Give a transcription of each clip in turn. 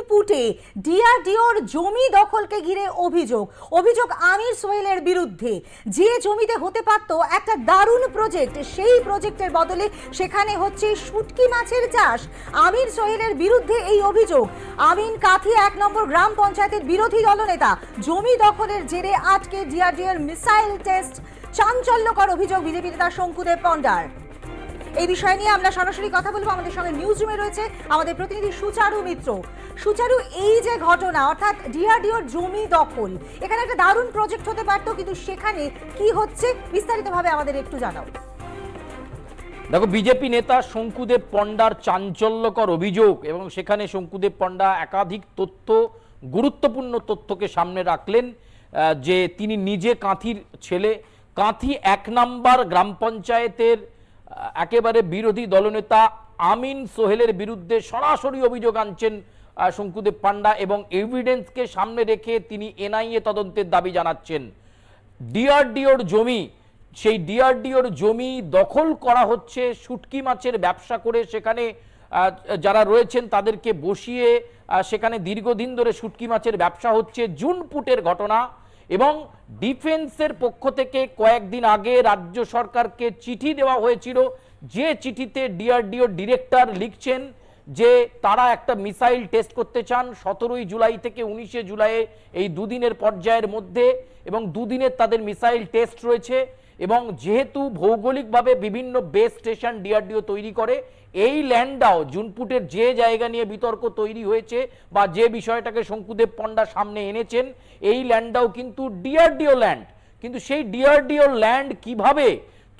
জুনপুটে ডিআরডিওর জমি দখলকে ঘিরে অভিযোগ। অভিযোগ আমির সোহেলের বিরুদ্ধে। যে জমিতে হতে পারত একটা দারুণ প্রজেক্ট সেই প্রজেক্টের বদলে সেখানে হচ্ছে শুটকি মাছের চাষ। আমির সোহেলের বিরুদ্ধে এই অভিযোগ। আমিন কাথি এক নম্বর গ্রাম পঞ্চায়েতের বিরোধী দলনেতা। জমি দখলের জেরে আটকে ডিআরডিওর মিসাইল টেস্ট চাঞ্চল্যকর অভিযোগ বিজেপি নেতা শঙ্কুদেব পণ্ডার। এই বিষয় নিয়ে আমরা সরাসরি কথা বলব আমাদের সঙ্গে নিউজ রুমে রয়েছে আমাদের প্রতিনিধি সুচারু মিত্র। সুচারু, এই যে ঘটনা, অর্থাৎ ডিআরডিওর জমি দখল, এখানে একটা দারুণ প্রজেক্ট হতে পারতো, কিন্তু সেখানে কি হচ্ছে? বিস্তারিতভাবে আমাদের একটু জানাও। দেখো, বিজেপি নেতা শঙ্কুদেব পণ্ডার চাঞ্চল্যকর অভিযোগ এবং সেখানে শঙ্কুদেব পণ্ডা একাধিক তথ্য, গুরুত্বপূর্ণ তথ্যকে সামনে রাখলেন যে তিনি নিজে কাঁথির ছেলে। কাঁথি এক নাম্বার গ্রাম পঞ্চায়েতের একেবারে বিরোধী দলনেতা আমিন সোহেলের বিরুদ্ধে সরাসরি অভিযোগ আনছেন শঙ্কুদেব পান্ডা এবং এভিডেন্সকে সামনে রেখে তিনি এনআইএ তদন্তের দাবি জানাচ্ছেন। ডিআরডিওর জমি, সেই ডিআরডিওর জমি দখল করা হচ্ছে, শুটকি মাছের ব্যবসা করে সেখানে যারা রয়েছেন তাদেরকে বসিয়ে সেখানে দীর্ঘদিন ধরে শুটকি মাছের ব্যবসা হচ্ছে। জুনপুটের ঘটনা এবং ডিফেন্সের পক্ষ থেকে কয়েকদিন আগে রাজ্য সরকারকে চিঠি দেওয়া হয়েছিল, যে চিঠিতে ডিআরডিও ডিরেক্টর লিখছেন যে তারা একটা মিসাইল টেস্ট করতে চান সতেরোই জুলাই থেকে উনিশে জুলাইয়ে এই দুদিনের পর্যায়ের মধ্যে এবং দুদিনের তাদের মিসাইল টেস্ট রয়েছে। এবং যেহেতু ভৌগোলিকভাবে বিভিন্ন বেস স্টেশন ডিআরডিও তৈরি করে, এই ল্যান্ডটাও জুনপুটের যে জায়গা নিয়ে বিতর্ক তৈরি হয়েছে বা যে বিষয়টাকে শঙ্কুদেব পণ্ডা সামনে এনেছেন, এই ল্যান্ডটাও কিন্তু ডিআরডিও ল্যান্ড কিন্তু সেই ডিআরডিও ল্যান্ড কীভাবে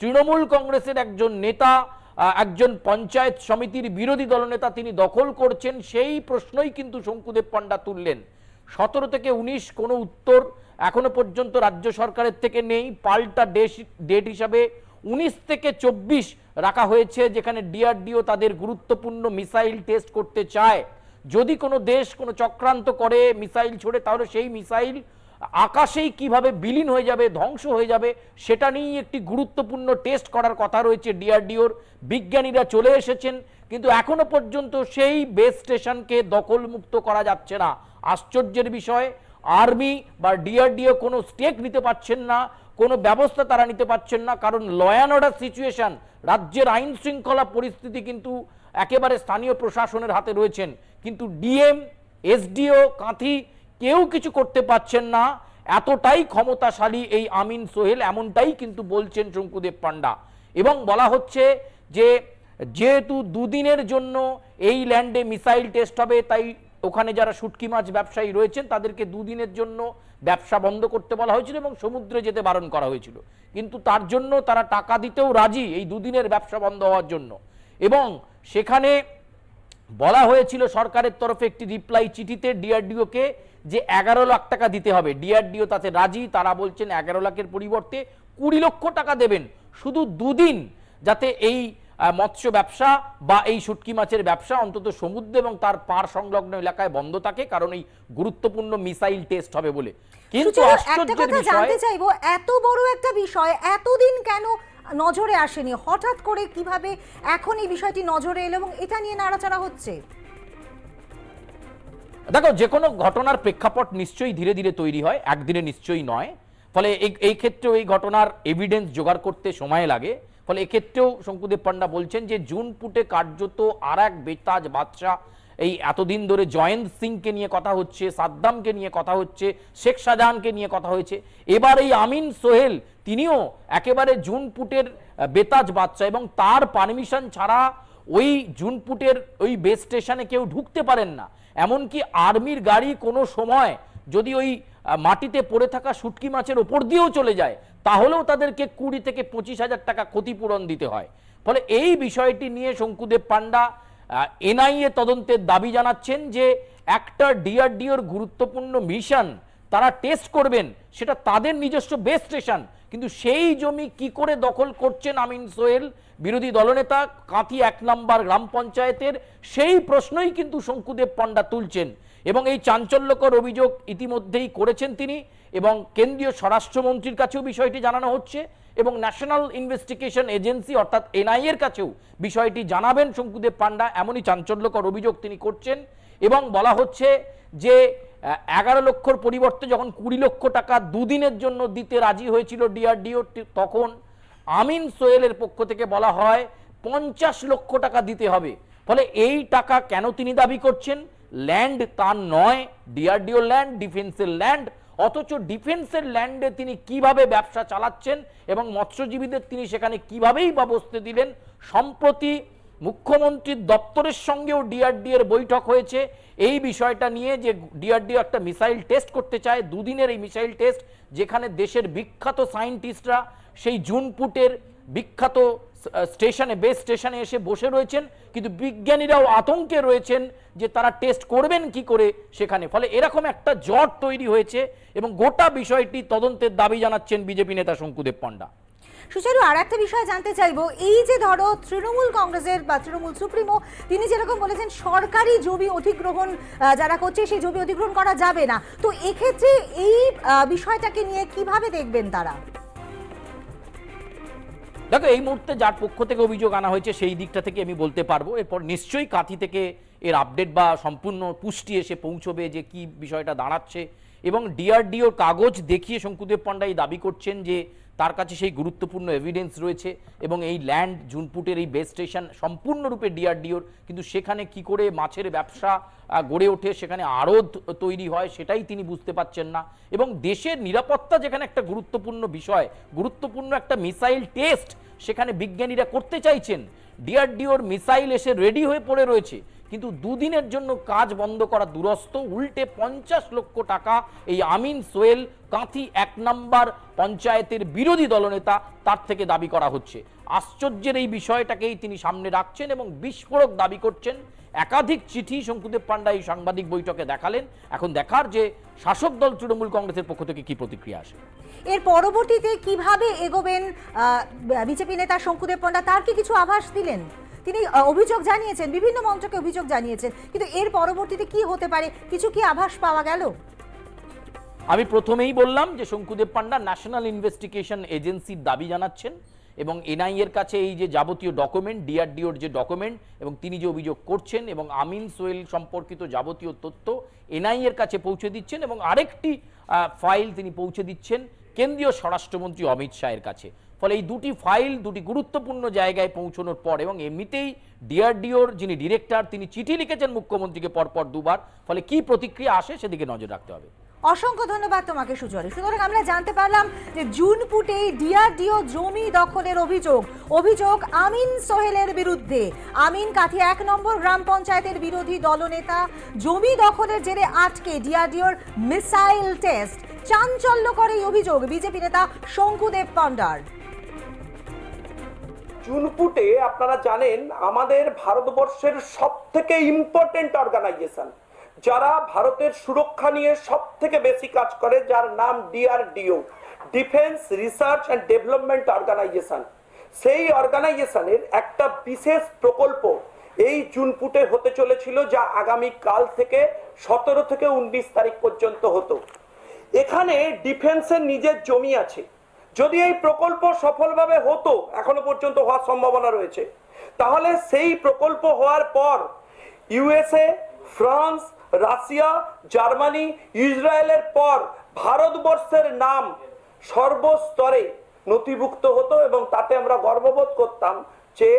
তৃণমূল কংগ্রেসের একজন নেতা একজন পঞ্চায়েত সমিতির বিরোধী দলনেতা তিনি দখল করছেন, সেই প্রশ্নই কিন্তু শঙ্কুদেব পণ্ডা তুললেন। সতেরো থেকে উনিশ কোনো উত্তর এখনও পর্যন্ত রাজ্য সরকারের থেকে নেই। পাল্টা ডেট হিসাবে উনিশ থেকে চব্বিশ রাখা হয়েছে, যেখানে ডিআরডিও তাদের গুরুত্বপূর্ণ মিসাইল টেস্ট করতে চায়। যদি কোনো দেশ কোনো চক্রান্ত করে মিসাইল ছোড়ে, তাহলে সেই মিসাইল আকাশেই কীভাবে বিলীন হয়ে যাবে, ধ্বংস হয়ে যাবে, সেটা নিয়েই একটি গুরুত্বপূর্ণ টেস্ট করার কথা রয়েছে ডিআরডিওর বিজ্ঞানীরা চলে এসেছেন, কিন্তু এখনও পর্যন্ত সেই বেস স্টেশনকে দখলমুক্ত করা যাচ্ছে না। আশ্চর্যের বিষয় আর্মি বা ডিআরডিও কোনো স্টেক নিতে পারছেন না, কোনো ব্যবস্থা তারা নিতে পারছেন না, কারণ ল অ্যান্ড অর্ডার সিচুয়েশন, রাজ্যের আইন শৃঙ্খলা পরিস্থিতি কিন্তু একেবারে স্থানীয় প্রশাসনের হাতে রয়েছেন। কিন্তু ডিএম, এসডিও, কাঁথি কেউ কিছু করতে পারছেন না। এতটাই ক্ষমতাশালী এই আমিন সোহেল, এমনটাই কিন্তু বলছেন শঙ্কুদেব পান্ডা এবং বলা হচ্ছে যে, যেহেতু দুদিনের জন্য এই ল্যান্ডে মিসাইল টেস্ট হবে, তাই ওখানে যারা শুটকি মাছ ব্যবসায়ী রয়েছেন, তাদেরকে দুদিনের জন্য ব্যবসা বন্ধ করতে বলা হয়েছিল এবং সমুদ্রে যেতে বারণ করা হয়েছিল। কিন্তু তার জন্য তারা টাকা দিতেও রাজি এই দুদিনের ব্যবসা বন্ধ হওয়ার জন্য। এবং সেখানে বলা হয়েছিল সরকারের তরফে একটি রিপ্লাই চিঠিতে ডিআরডিওকে যে এগারো লাখ টাকা দিতে হবে। ডিআরডিও তাতে রাজি, তারা বলছেন এগারো লাখের পরিবর্তে কুড়ি লক্ষ টাকা দেবেন। শুধু দুদিন যাতে এই মৎস্য ব্যবসা বা এই শুটকি মাছের ব্যবসা অন্তত সমুদ্র এবং তার পার সংলগ্ন এলাকায় বন্ধ থাকে কারণ এই গুরুত্বপূর্ণ মিসাইল টেস্ট হবে বলে। কিন্তু আশ্চর্যের বিষয় জানতে চাইব এত বড় একটা বিষয় এতদিন কেন নজরে আসেনি? হঠাৎ করে কীভাবে এখন এই বিষয়টি নজরে এলো এবং এটা নিয়ে নাড়াচাড়া হচ্ছে? দেখো যে কোনো ঘটনার প্রেক্ষাপট নিশ্চয়ই ধীরে ধীরে তৈরি হয় একদিনে নিশ্চয়ই নয়। ফলে এই এই ক্ষেত্রেও এই ঘটনার এভিডেন্স জোগাড় করতে সময় লাগে। ফলে এক্ষেত্রেও শঙ্কুদেব পান্ডা বলছেন যে জুন পুটে কার্যত আর এক বেতাজ বাদশাহ। এই এতদিন ধরে জয়ন্ত সিংকে নিয়ে কথা হচ্ছে, সাদ্দামকে নিয়ে কথা হচ্ছে, শেখ শাহজাহানকে নিয়ে কথা হয়েছে। এবার এই আমিন সোহেল, তিনিও একেবারে জুন পুটের বেতাজ বাদশাহ এবং তার পারমিশন ছাড়া ওই জুনপুটের ওই বেস স্টেশনে কেউ ঢুকতে পারেন না। এমনকি আর্মির গাড়ি কোনো সময় যদি ওই মাটিতে পড়ে থাকা শুটকি মাছের ওপর দিয়েও চলে যায় তাহলেও তাদেরকে কুড়ি থেকে পঁচিশ হাজার টাকা ক্ষতিপূরণ দিতে হয়। ফলে এই বিষয়টি নিয়ে শঙ্কুদেব পান্ডা এনআইএ তদন্তের দাবি জানাচ্ছেন যে একটা ডিআরডিওর গুরুত্বপূর্ণ মিশন তারা টেস্ট করবেন, সেটা তাদের নিজস্ব বেস স্টেশন, কিন্তু সেই জমি কি করে দখল করছেন আমিন সোহেল, বিরোধী দলনেতা, কাঁথি এক নম্বর গ্রাম পঞ্চায়েতের, সেই প্রশ্নই কিন্তু শঙ্কুদেব পণ্ডা তুলছেন। এবং এই চাঞ্চল্যকর অভিযোগ ইতিমধ্যেই করেছেন তিনি। এবং কেন্দ্রীয় স্বরাষ্ট্রমন্ত্রীর কাছেও বিষয়টি জানানো হচ্ছে এবং ন্যাশনাল ইনভেস্টিগেশন এজেন্সি অর্থাৎ এনআইএর কাছেও বিষয়টি জানাবেন শঙ্কুদেব পান্ডা। এমনই চাঞ্চল্যকর অভিযোগ তিনি করছেন এবং বলা হচ্ছে যে এগারো লক্ষর পরিবর্তে যখন কুড়ি লক্ষ টাকা দুদিনের জন্য দিতে রাজি হয়েছিল ডিআরডিও তখন আমিন সোয়েলের পক্ষ থেকে বলা হয় পঞ্চাশ লক্ষ টাকা দিতে হবে। ফলে এই টাকা কেন তিনি দাবি করছেন? ল্যান্ড তার নয়, ডিআরডিও ল্যান্ড, ডিফেন্সের ল্যান্ড অথচ ডিফেন্সের ল্যান্ডে তিনি কীভাবে ব্যবসা চালাচ্ছেন এবং মৎস্যজীবীদের তিনি সেখানে কিভাবেই বা বসতে দিলেন, সম্প্রতি মুখ্যমন্ত্রীর দপ্তরের সঙ্গেও ডিআরডি এর বৈঠক হয়েছে। এই বিষয়টা নিয়ে যে ডিআরডিও একটা মিসাইল টেস্ট করতে চায়, দুদিনের এই মিসাইল টেস্ট, যেখানে দেশের বিখ্যাত সায়েন্টিস্টরা সেই জুনপুটের বিখ্যাত স্টেশনে বেস স্টেশনে এসে বসে রয়েছেন, কিন্তু বিজ্ঞানীরাও আতঙ্কে রয়েছেন যে তারা টেস্ট করবেন কি করে সেখানে। ফলে এরকম একটা জট তৈরি হয়েছে এবং গোটা বিষয়টি তদন্তের দাবি জানাচ্ছেন বিজেপি নেতা শঙ্কুদেব পণ্ডা সুচারু আর একটা বিষয় জানতে চাইব। এই যে ধরো তৃণমূল কংগ্রেসের বা তৃণমূল সুপ্রিমো, তিনি যেরকম বলেছেন, সরকারি জমি অধিগ্রহণ যারা করছে সেই জমি অধিগ্রহণ করা যাবে না। তো এক্ষেত্রে এই বিষয়টাকে নিয়ে কীভাবে দেখবেন তারা? দেখো, এই মুহূর্তে যার পক্ষ থেকে অভিযোগ আনা হয়েছে, সেই দিকটা থেকে আমি বলতে পারব। এরপর নিশ্চয়ই কাঁথি থেকে এর আপডেট বা সম্পূর্ণ পুষ্টি এসে পৌঁছবে যে কি বিষয়টা দাঁড়াচ্ছে। এবং ডিআরডিওর কাগজ দেখিয়ে শঙ্কুদেব পণ্ডা এই দাবি করছেন যে তার কাছে সেই গুরুত্বপূর্ণ এভিডেন্স রয়েছে এবং এই ল্যান্ড জুনপুটের এই বেস স্টেশন সম্পূর্ণরূপে ডিআরডিওর কিন্তু সেখানে কি করে মাছের ব্যবসা গড়ে ওঠে, সেখানে আড়ত তৈরি হয়, সেটাই তিনি বুঝতে পাচ্ছেন না। এবং দেশের নিরাপত্তা যেখানে একটা গুরুত্বপূর্ণ বিষয়, গুরুত্বপূর্ণ একটা মিসাইল টেস্ট সেখানে বিজ্ঞানীরা করতে চাইছেন। ডিআরডিওর মিসাইল এসে রেডি হয়ে পড়ে রয়েছে। কিন্তু দুদিনের জন্য কাজ বন্ধ করা দুরস্ত, উল্টে পঞ্চাশ লক্ষ টাকা এই আমিন সোয়েল কাঁথি এক নম্বর পঞ্চায়েতের বিরোধী দলনেতা তার থেকে দাবি করা হচ্ছে। আশ্চর্যের এই বিষয়টাকেই তিনি সামনে রাখছেন এবং বিস্ফোরক দাবি করছেন। একাধিক চিঠি শঙ্কুদেব পান্ডা এই সাংবাদিক বৈঠকে দেখালেন। এখন দেখার যে শাসক দল তৃণমূল কংগ্রেসের পক্ষ থেকে কি প্রতিক্রিয়া আসে। এর পরবর্তীতে কীভাবে এগোবেন বিজেপি নেতা শঙ্কুদেব পণ্ডা, তার কি কিছু আভাস দিলেন? তিনি অভিযোগ জানিয়েছেন, বিভিন্ন মন্ত্রকে অভিযোগ জানিয়েছেন, কিন্তু এর পরবর্তীতে কি হতে পারে? কিছু কি আভাস পাওয়া গেল? আমি প্রথমেই বললাম যে শঙ্কুদেব পান্ডা ন্যাশনাল ইনভেস্টিগেশন এজেন্সির দাবি জানাচ্ছেন এবং এনআই এর কাছে এই যে যাবতীয় ডকুমেন্ট, ডিআরডিওর যে ডকুমেন্ট এবং তিনি যে অভিযোগ করছেন এবং আমিন সোয়েল সম্পর্কিত যাবতীয় তথ্য এনআই এর কাছে পৌঁছে দিচ্ছেন এবং আরেকটি ফাইল তিনি পৌঁছে দিচ্ছেন কেন্দ্রীয় স্বরাষ্ট্রমন্ত্রী অমিত শাহের কাছে। ফলে এই দুটি ফাইল দুটি গুরুত্বপূর্ণ জায়গায় পৌঁছানোর পর এবং এমনিতেই ডিআরডিওর যিনি ডিরেক্টর, তিনি চিঠি লিখেছেন মুখ্যমন্ত্রীকে পরপর দুবার, ফলে কি প্রতিক্রিয়া আসে সেদিকে নজর রাখতে হবে। অসংখ্য ধন্যবাদ তোমাকে সুজয় সুতরাং আমরা জানতে পারলাম যে জুনপুটে ডিআরডিও জমি দখলের অভিযোগ। অভিযোগ আমিন সোহেলের বিরুদ্ধে। আমিন কাঠি এক নম্বর গ্রাম পঞ্চায়েতের বিরোধী দলনেতা জমি দখলের জেরে আটকে ডিআরডিওর মিসাইল টেস্ট। চাঞ্চল্যকর এই অভিযোগ। বিজেপি নেতা শঙ্কুদেব পণ্ডার জুনপুটে আপনারা জানেন, আমাদের ভারতবর্ষের সব থেকে ইম্পর্টেন্ট অর্গানাইজেশন যারা ভারতের সুরক্ষা নিয়ে সব থেকে বেশি কাজ করে, যার নাম DRDO defence research and development organisation সেই অর্গানাইজেশনের একটা বিশেষ প্রকল্প এই জুনপুটে হতে চলেছিল, যা আগামী কাল থেকে সতেরো থেকে উনিশ তারিখ পর্যন্ত হতো। এখানে ডিফেন্সের নিজের জমি আছে। যদি এই প্রকল্প সফলভাবে হতো, এখনও পর্যন্ত হওয়ার সম্ভাবনা রয়েছে, তাহলে সেই প্রকল্প হওয়ার পর ইউএসএ, ফ্রান্স, রাশিয়া, জার্মানি, ইসরায়েলের পর ভারতবর্ষের নাম সর্বস্তরে নথিভুক্ত হতো এবং তাতে আমরা গর্ববোধ করতাম যে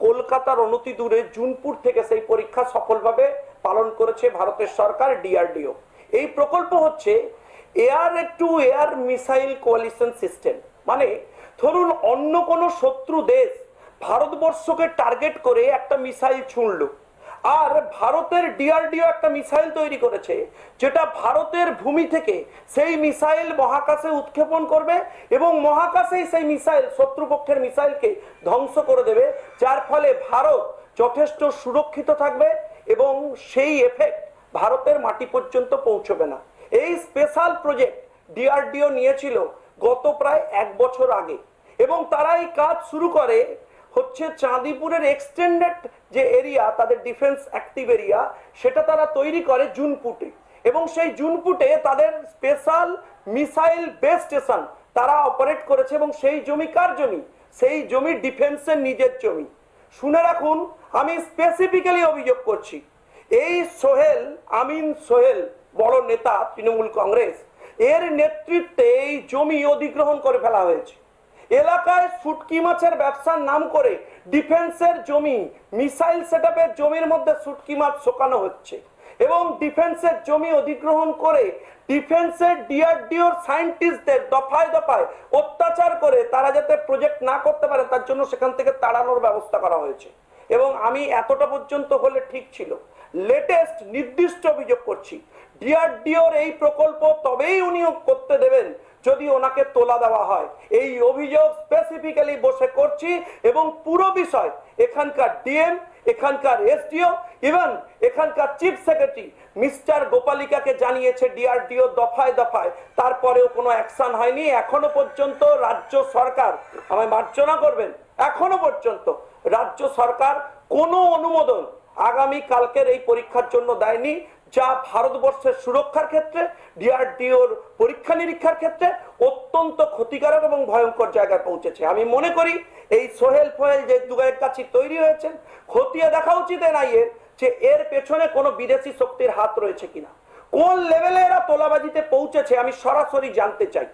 কলকাতার অনতি দূরে জুনপুর থেকে সেই পরীক্ষা সফলভাবে পালন করেছে ভারতের সরকার, ডিআরডিও। এই প্রকল্প হচ্ছে air to air missile coalition system. মানে ধরুন অন্য কোনো শত্রু দেশ ভারতবর্ষকে টার্গেট করে একটা মিসাইল ছুঁড়ল, আর ভারতের ডিআরডিও একটা মিসাইল তৈরি করেছে, যেটা ভারতের ভূমি থেকে সেই মিসাইল মহাকাশে উৎক্ষেপণ করবে এবং মহাকাশেই সেই মিসাইল, শত্রুপক্ষের মিসাইলকে ধ্বংস করে দেবে, যার ফলে ভারত যথেষ্ট সুরক্ষিত থাকবে এবং সেই এফেক্ট ভারতের মাটি পর্যন্ত পৌঁছবে না। এই স্পেশাল প্রজেক্ট ডিআরডিও নিয়েছিল গত প্রায় এক বছর আগে। এবং তারা এই কাজ শুরু করে হচ্ছে চাঁদিপুরের এক্সটেন্ডেড যে এরিয়া তাদের ডিফেন্স অ্যাক্টিভ এরিয়া সেটা তারা তৈরি করে জুনপুটে এবং সেই জুনপুটে তাদের স্পেশাল মিসাইল বেস স্টেশন তারা অপারেট করেছে এবং সেই জমি কার জমি? সেই জমি ডিফেন্সের নিজের জমি। শুনে রাখুন, আমি স্পেসিফিক্যালি অভিযোগ করছি, এই সোহেল, আমিন সোহেল বড় নেতা তৃণমূল কংগ্রেস, এর নেতৃত্বে এই জমি অধিগ্রহণ করে ফেলা হয়েছে। এলাকায় শুটকি মাছের ব্যবসার নাম করে ডিফেন্সের জমি, মিসাইল সেটআপের জমির মধ্যে শুটকি মাছ শোকানো হচ্ছে এবং ডিফেন্সের জমি অধিগ্রহণ করে ডিফেন্সের ডিআরডিওর সায়েন্টিস্টদের দফায় দফায় অত্যাচার করে তারা যাতে প্রজেক্ট না করতে পারে, তার জন্য সেখান থেকে তাড়ানোর ব্যবস্থা করা হয়েছে। এবং আমি এতটা পর্যন্ত হলে ঠিক ছিল। লেটেস্ট নির্দিষ্ট অভিযোগ করছি। ডিআরডিওর এই প্রকল্প তবেই উনি করতে দেবেন, যদি ওনাকে তোলা দেওয়া হয়। এই অভিযোগ স্পেসিফিক্যালি বসে করছি এবং পুরো বিষয়, এখানকার ডিএম, এখানকার এসডিও ইভেন এখানকার চিফ সেক্রেটারি, মিস্টার গোপালিকাকে জানিয়েছে ডিআরডিও দফায় দফায়। তারপরেও কোনো অ্যাকশন হয়নি, এখনও পর্যন্ত রাজ্য সরকার, আমায় মার্জনা করবেন, এখনও পর্যন্ত রাজ্য সরকার কোনো অনুমোদন আগামী কালকের এই পরীক্ষার জন্য দেয়নি। যা ভারতবর্ষের সুরক্ষার ক্ষেত্রে ডিআরডিওর পরীক্ষা নিরীক্ষার ক্ষেত্রে অত্যন্ত ক্ষতিকারক এবং ভয়ঙ্কর জায়গায় পৌঁছেছে। আমি মনে করি এই সোহেল ফোহেল যে দুগায়ের কাছে তৈরি হয়েছেন, খতিয়ে দেখা উচিত এনআইএর যে এর পেছনে কোনো বিদেশি শক্তির হাত রয়েছে কিনা। কোন লেভেলে এরা তোলাবাজিতে পৌঁছেছে আমি সরাসরি জানতে চাই।